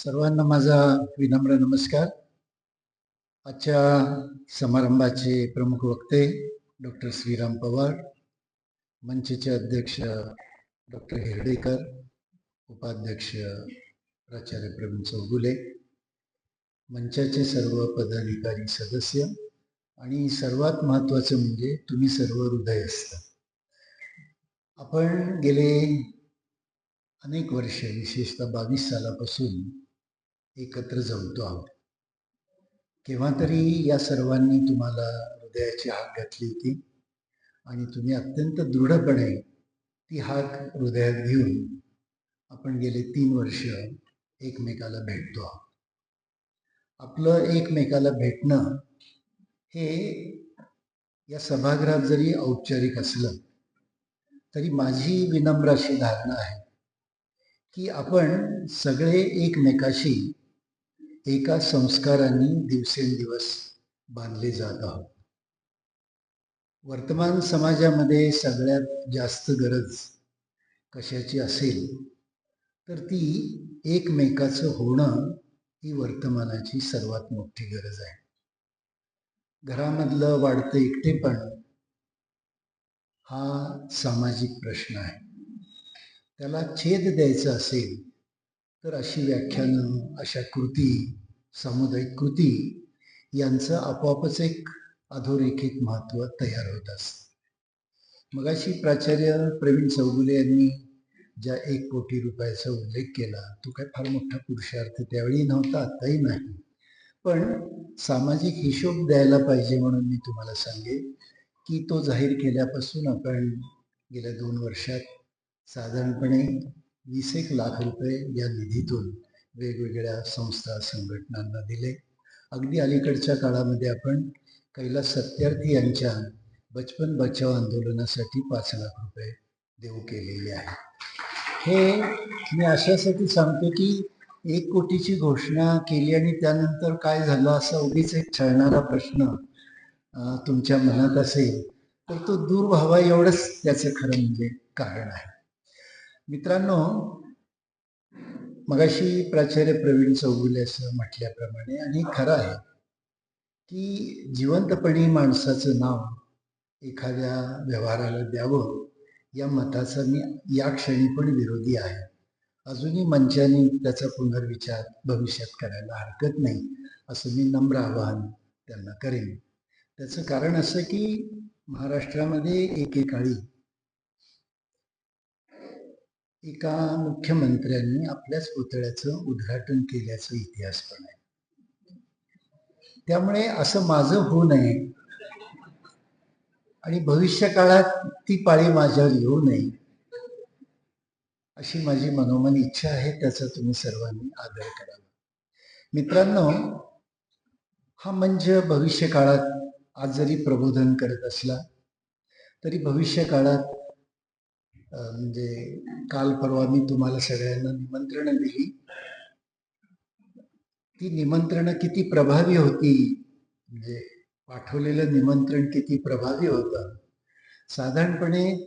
सर्वांना माझा विनम्र नमस्कार. आजच्या समारंभाचे प्रमुख वक्ते डॉक्टर श्रीराम पवार मंचचे अध्यक्ष डॉक्टर हिरडेकर उपाध्यक्ष प्राचार्य प्रवीण चौगुले मंचाचे सर्व पदाधिकारी सदस्य आणि सर्वात महत्त्वाचं म्हणजे तुम्ही सर्व हृदय असता आपण गेले अनेक वर्ष विशेषतः बावीस सालापासून एकत्र जमतो आहोत. केव्हा तरी या सर्वांनी तुम्हाला हृदयाची हाक घातली होती आणि तुम्ही अत्यंत दृढपणे ती हाक हृदयात घेऊन आपण गेले तीन वर्ष एकमेकाला भेटतो आहोत. आपलं एकमेकाला भेटणं हे या सभागृहात जरी औपचारिक असलं तरी माझी विनम्र अशी धारणा आहे की आपण सगळे एकमेकाशी एका संस्काराने दिवसेंदिवस बांधले जात आहोत. वर्तमान समाजामध्ये सगळ्यात जास्त गरज कशाची असेल तर ती एकमेकाचं होणं ही वर्तमानाची सर्वात मोठी गरज आहे. घरामधलं वाढतं एकटेपण हा सामाजिक प्रश्न आहे. त्याला छेद द्यायचा असेल तर अशी व्याख्यानं अशा कृती सामुदायिक कृती यांचं आपोआपच एक अधोरेखित महत्त्व तयार होत असतं. मगाशी प्राचार्य प्रवीण चौगुले यांनी ज्या एक कोटी रुपयाचा उल्लेख केला तो काय फार मोठा पुरुषार्थ त्यावेळी नव्हता आताही नाही. पण सामाजिक हिशोब द्यायला पाहिजे म्हणून मी तुम्हाला सांगेन की तो जाहीर केल्यापासून आपण गेल्या दोन वर्षात साधारणपणे वीस एक लाख रुपये या निधीतून वेगवेगळ्या संस्था संघटनांना दिले. अगदी अलीकडच्या काळामध्ये आपण कैलास सत्यार्थी यांच्या बचपन बचाव आंदोलनासाठी पाच लाख रुपये देऊ केलेले आहे हे मी अशासाठी सांगतो की एक कोटीची घोषणा केली आणि त्यानंतर काय झालं असा उगीच एक छळणारा प्रश्न तुमच्या मनात असेल तर तो दूर व्हावा एवढंच त्याचं खरं म्हणजे कारण आहे. मित्रांनो मगाशी प्राचार्य प्रवीण चौगुले असं म्हटल्याप्रमाणे आणि खरं आहे की जिवंतपणी माणसाचं नाव एखाद्या व्यवहाराला द्यावं या मताचा मी या क्षणी पण विरोधी आहे. अजूनही मंचाने त्याचा पुनर्विचार भविष्यात करायला हरकत नाही असं मी नम्र आवाहन त्यांना करेन. त्याचं कारण असं की महाराष्ट्रामध्ये एकेकाळी एका मुख्यमंत्र्यांनी आपल्याच पुतळ्याचं उद्घाटन केल्याचा इतिहास पण आहे. त्यामुळे असं माझं होऊ नये आणि भविष्यकाळात ती पाळी माझ्यावर येऊ नये अशी माझी मनोमन इच्छा आहे त्याचा तुम्ही सर्वांनी आदर करावा मित्रांनो हा मंच भविष्यकाळात आज जरी प्रबोधन करत असला तरी भविष्यकाळात म्हणजे काल परवा मी तुम्हाला सगळ्यांना निमंत्रण दिली. ती निमंत्रण किती प्रभावी होती. म्हणजे पाठवलेलं निमंत्रण किती प्रभावी होतं. साधारणपणे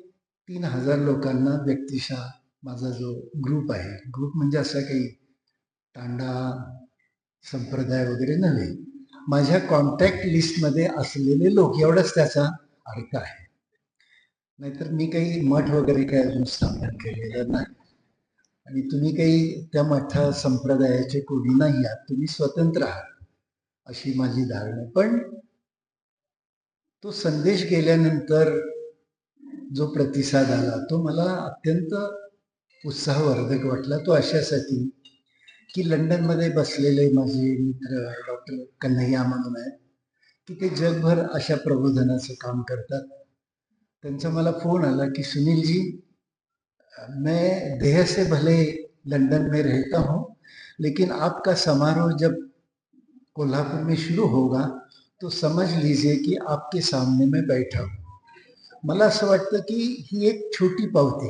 तीन हजार लोकांना व्यक्तिशः माझा जो ग्रुप आहे. ग्रुप म्हणजे असा काही तांडा संप्रदाय वगैरे नव्हे. माझ्या कॉन्टॅक्ट लिस्टमध्ये असलेले लोक एवढाच त्याचा अर्थ आहे. नाहीतर मी काही मठ वगैरे काही अजून स्थापन केलेलं नाही. आणि तुम्ही काही त्या मठा संप्रदायाचे कोणी नाही आहात तुम्ही स्वतंत्र आहात अशी माझी धारणा. पण तो संदेश गेल्यानंतर जो प्रतिसाद आला तो मला अत्यंत उत्साहवर्धक वाटला. तो अशासाठी की लंडनमध्ये बसलेले माझे मित्र डॉक्टर कन्हैया म्हणून आहेत की ते जगभर अशा प्रबोधनाचं काम करतात. त्यांचा मला फ़ोन आला की सुनील जी मैं देह से भले लंदन में रहता हूँ, लेकिन आपका समारोह जब कोल्हापुर में शुरू होगा तो समझ लीजिए की आपके सामने मैं बैठा हूँ। मला असं वाटतं की ही एक छोटी पावती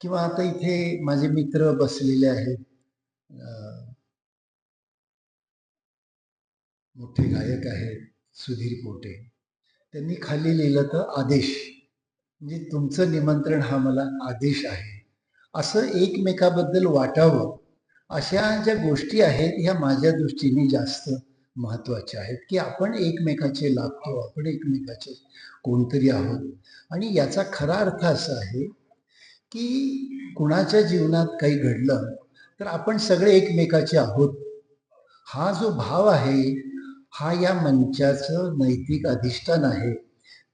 किंवा आता इथे माझे मित्र बसलेले आहेत. मोठे गायक आहेत, सुधीर पोटे. त्यांनी खाली लिहिलं तर आदेश. म्हणजे तुमचं निमंत्रण हा मला आदेश आहे. असं एकमेकाबद्दल वाटावं अशा ज्या गोष्टी आहेत ह्या माझ्या दृष्टीने जास्त महत्त्वाच्या आहेत की आपण एकमेकाचे लागतो आपण एकमेकाचे कोणतरी आहोत. आणि याचा खरा अर्थ असा आहे की कुणाच्या जीवनात काही घडलं तर आपण सगळे एकमेकाचे आहोत. हा जो भाव आहे हा या मंचाचं नैतिक अधिष्ठान आहे.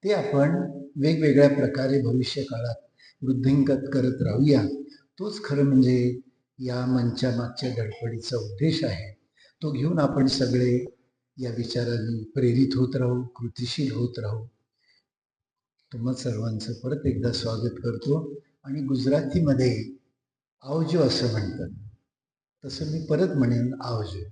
ते आपण वेगवेगळ्या प्रकारे भविष्य काळात वृद्धिंगत करत राहूया. तोच खरं म्हणजे या मंचामागच्या धडपडीचा उद्देश आहे. तो घेऊन आपण सगळे या विचारांनी प्रेरित होत राहू कृतिशील होत राहू. तुम्हा सर्वांचं परत एकदा स्वागत करतो आणि गुजरातीमध्ये आवजो असं म्हणतात. तसं मी परत म्हणेन आवजो.